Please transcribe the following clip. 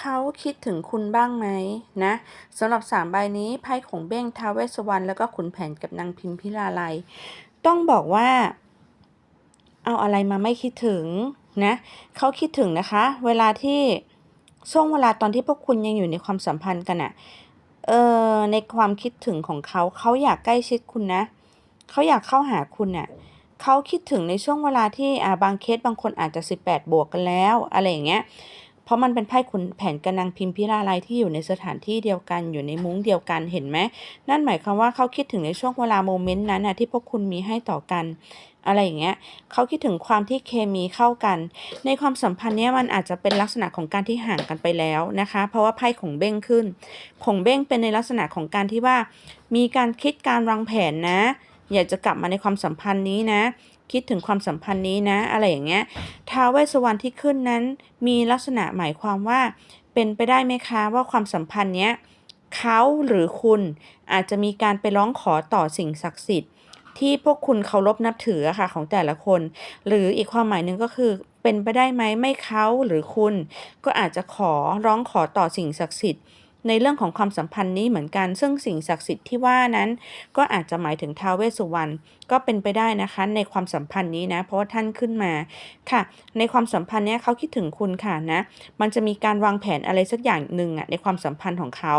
เขาคิดถึงคุณบ้างไหมนะสำหรับสามใบนี้ไพ่ของเบ้งท้าวเวสวรรณแล้วก็ขุนแผนกับนางพิมพิลาไลยต้องบอกว่า เอาอะไรมาไม่คิดถึงนะเขาคิดถึงนะคะ เวลาที่ช่วงเวลาตอนที่พวกคุณยังอยู่ในความสัมพันธ์กันอะเออในความคิดถึงของเขาเขาอยากใกล้ชิดคุณนะเขาอยากเข้าหาคุณอะเขาคิดถึงในช่วงเวลาที่อ่าบางเคสบางคนอาจจะ 18 บวกกันแล้ว อะไรอย่างเงี้ย เพราะมันเป็นไพ่ขุนแผนกำนังพิมพิลาไลยที่อยู่ในสถานที่เดียวกันอยู่ในมุ้งเดียวกันเห็นไหมนั่นหมายความว่าเขาคิดถึงในช่วงเวลาโมเมนต์นั้นนะที่พวกคุณมีให้ต่อกันอะไรอย่างเงี้ยเขาคิดถึงความที่เคมีเข้ากัน ในความสัมพันธ์เนี้ยมันอาจจะเป็นลักษณะของการที่ห่างกันไปแล้วนะคะ เพราะว่าไพ่ของเบ้งขึ้น ของเบ้งเป็นในลักษณะของการที่ว่า มีการคิดการวางแผนนะ อยากจะกลับมาในความสัมพันธ์นี้นะ คิดถึงความสัมพันธ์นี้นะ อะไรอย่างเงี้ยท้าวเวสสวรรณที่ขึ้นนั้น มีลักษณะหมายความว่า เป็นไปได้ไหมคะว่าความสัมพันธ์เนี้ยเขาหรือคุณอาจจะมีการไปร้องขอต่อสิ่งศักดิ์สิทธิ์ ที่พวกคุณเคารพนับถือค่ะของแต่ละคน หรืออีกความหมายหนึ่งก็คือเป็นไปได้ไหมไม่เขาหรือคุณ ก็อาจจะขอร้องขอต่อสิ่งศักดิ์สิทธิ์ ในเรื่องของความสัมพันธ์นี้เหมือนกัน ซึ่งสิ่งศักดิ์สิทธิ์ที่ว่านั้น ก็อาจจะหมายถึงท้าวเวสสุวรรณก็เป็นไปได้นะคะ ในความสัมพันธ์นี้นะ เพราะว่าท่านขึ้นมาค่ะ ในความสัมพันธ์เนี้ยเขาคิดถึงคุณค่ะนะ มันจะมีการวางแผนอะไรสักอย่างหนึ่งอะในความสัมพันธ์ของเขา